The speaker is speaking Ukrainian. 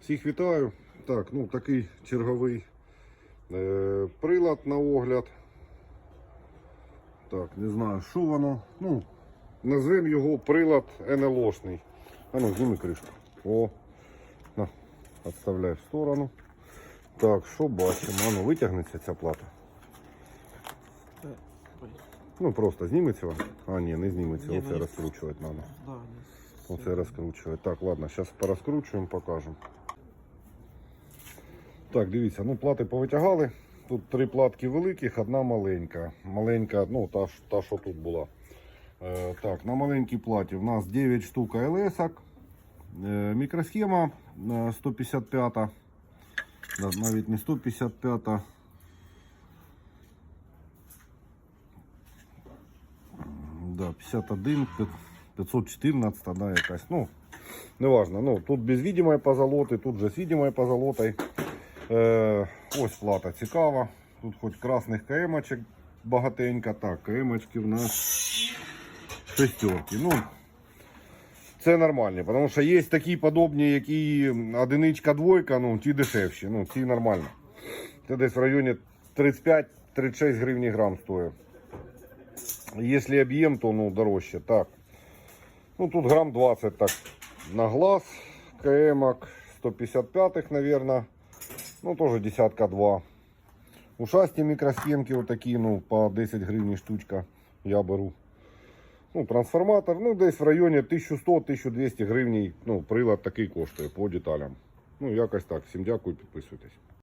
Всіх вітаю. Так, ну такий черговий е, прилад на огляд. Так, не знаю, що воно. Ну, назвемо його прилад НЛОшний. А ну, зніми кришку. О, на, відставляй в сторону. Так, що бачимо? А ну, витягнеться ця плата. Ну просто зніметься. вона? А, ні, не зніметься. Оце ну, розкручувати треба. Оце розкручувати. Так, ладно, зараз порозкручуємо, покажемо. Так, дивіться, ну плати повитягали. Тут три платки великих, одна маленька. Маленька, ну та, та що тут була. Е, так, на маленькій платі в нас 9 штук АЛС. Е, мікросхема е, 155. Да, навіть не 155. Да, 51, 514, да, якась. Ну, неважно. Ну, тут без видимої позолоти, тут же з видимою позолотою. Е, ось плата цікава. Тут хоч красних КМочок багатенько. Так, КМочки в нас шестерки. Ну, це нормально, тому що є такі подобні, які одиничка, двойка, ну, ті дешевші. Ну, ці нормально. Це десь в районі 35-36 гривень грам стоїть. Если объем, то ну дорожче. Так. Ну тут грамм 20 так на глаз. КМок 155, наверное. Ну тоже десятка 2. Ушасті мікросхемки отакі, ну, по 10 гривень штучка я беру. Ну, трансформатор, ну, десь в районі 1100-1200 гривень, ну, прилад такий коштує по деталям. Ну, якось так. Всім дякую, підписуйтесь.